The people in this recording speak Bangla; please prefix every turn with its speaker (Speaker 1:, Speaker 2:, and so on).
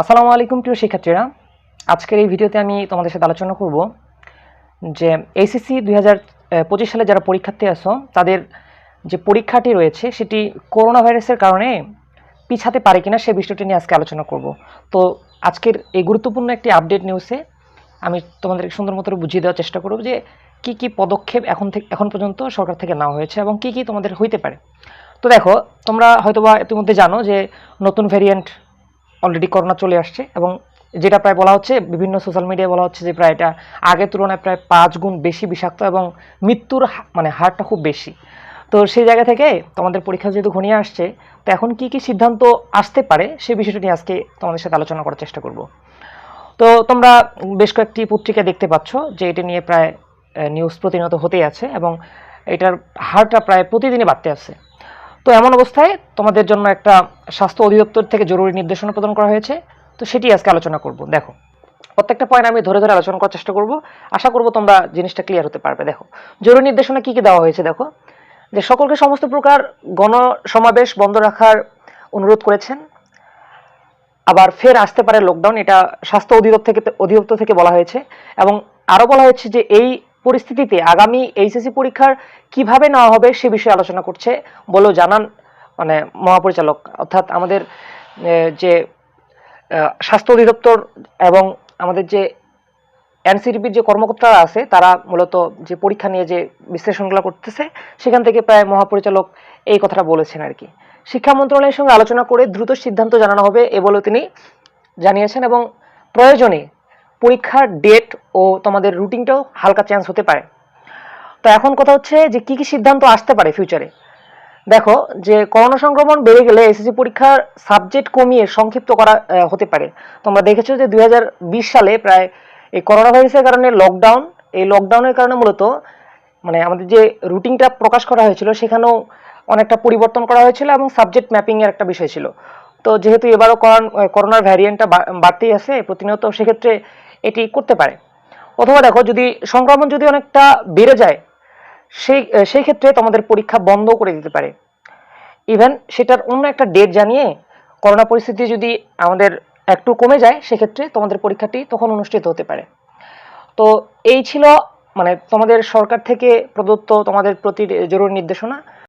Speaker 1: আসসালামু আলাইকুম প্রিয় শিক্ষার্থীরা। আজকের এই ভিডিওতে আমি তোমাদের সাথে আলোচনা করব যে এইচএসসি দুই সালে যারা পরীক্ষার্থী আছো, তাদের যে পরীক্ষাটি রয়েছে, সেটি করোনা ভাইরাসের কারণে পিছাতে পারে কিনা সে বিষয়টি নিয়ে আজকে আলোচনা করব। তো আজকের এই গুরুত্বপূর্ণ একটি আপডেট নিউজে আমি তোমাদের সুন্দর মতো বুঝিয়ে দেওয়ার চেষ্টা করব যে কি কি পদক্ষেপ এখন থেকে এখন পর্যন্ত সরকার থেকে নেওয়া হয়েছে এবং কি কি তোমাদের হইতে পারে। তো দেখো, তোমরা হয়তোবা ইতিমধ্যে জানো যে নতুন ভ্যারিয়েন্ট অলরেডি করোনা চলে আসছে এবং যেটা প্রায় বলা হচ্ছে, বিভিন্ন সোশ্যাল মিডিয়ায় বলা হচ্ছে যে প্রায় এটা আগের তুলনায় প্রায় পাঁচ গুণ বেশি বিষাক্ত এবং মৃত্যুর মানে হারটা খুব বেশি। তো সেই জায়গা থেকে তোমাদের পরীক্ষা যেহেতু ঘনিয়ে আসছে, তো এখন কি কি সিদ্ধান্ত আসতে পারে সে বিষয়টা নিয়ে আজকে তোমাদের সাথে আলোচনা করার চেষ্টা করব। তো তোমরা বেশ কয়েকটি পত্রিকা দেখতে পাচ্ছ, যে এটা নিয়ে প্রায় নিউজ প্রতিনিয়ত হতেই আছে এবং এটার হারটা প্রায় প্রতিদিনই বাড়তে আছে। তো এমন অবস্থায় তোমাদের জন্য একটা স্বাস্থ্য অধিদপ্তর থেকে জরুরি নির্দেশনা প্রদান করা হয়েছে। তো সেটি আজকে আলোচনা করব। দেখো, প্রত্যেকটা পয়েন্ট আমি ধরে ধরে আলোচনা করার চেষ্টা করব। আশা করব তোমরা জিনিসটা ক্লিয়ার হতে পারবে। দেখো, জরুরি নির্দেশনা কি কি দেওয়া হয়েছে দেখো? যে সকলকে সমস্ত প্রকার গণসমাবেশ বন্ধ রাখার অনুরোধ করেছেন। আবার ফের আসতে পারে লকডাউন এটা স্বাস্থ্য অধিদপ্তর থেকে অধিদপ্তর থেকে বলা হয়েছে। এবং আরও বলা হয়েছে যে এই পরিস্থিতিতে আগামী এইচএসসি পরীক্ষার কীভাবে নেওয়া হবে সে বিষয়ে আলোচনা করছে বলেও জানান মানে মহাপরিচালক। অর্থাৎ আমাদের যে স্বাস্থ্য অধিদপ্তর এবং আমাদের যে এনসিডিপির যে কর্মকর্তারা আছে, তারা মূলত যে পরীক্ষা নিয়ে যে বিশ্লেষণগুলো করতেছে, সেখান থেকে প্রায় মহাপরিচালক এই কথাটা বলেছেন আর কি। শিক্ষা মন্ত্রণালয়ের সঙ্গে আলোচনা করে দ্রুত সিদ্ধান্ত জানানো হবে এ বলেও তিনি জানিয়েছেন এবং প্রয়োজনে পরীক্ষার ডেট ও তোমাদের রুটিনটাও হালকা চেঞ্জ হতে পারে। তো এখন কথা হচ্ছে যে কি কি সিদ্ধান্ত আসতে পারে ফিউচারে দেখো, যে করোনা সংক্রমণ বেড়ে গেলে এসএসসি পরীক্ষার সাবজেক্ট কমিয়ে সংক্ষিপ্ত করা হতে পারে। তোমরা দেখেছ যে দু হাজার বিশ সালে প্রায় এই করোনা ভাইরাসের কারণে লকডাউন এই লকডাউনের কারণে মূলত মানে আমাদের যে রুটিনটা প্রকাশ করা হয়েছিল, সেখানেও অনেকটা পরিবর্তন করা হয়েছিল এবং সাবজেক্ট ম্যাপিংয়ের একটা বিষয় ছিল। তো যেহেতু এবারও করোন- করোনার ভ্যারিয়েন্টটা বাড়তেই আছে, প্রতিনিয়ত সেক্ষেত্রে এটি করতে পারে। অথবা দেখো, যদি সংক্রমণ যদি অনেকটা বেড়ে যায়, সেই সেই ক্ষেত্রে তোমাদের পরীক্ষা বন্ধ করে দিতে পারে। ইভেন সেটার অন্য একটা ডেট জানিয়ে করোনা পরিস্থিতি যদি আমাদের একটু কমে যায়, সেক্ষেত্রে তোমাদের পরীক্ষাটি তখন অনুষ্ঠিত হতে পারে। তো এই ছিল মানে তোমাদের সরকার থেকে প্রদত্ত তোমাদের প্রতি জরুরি নির্দেশনা।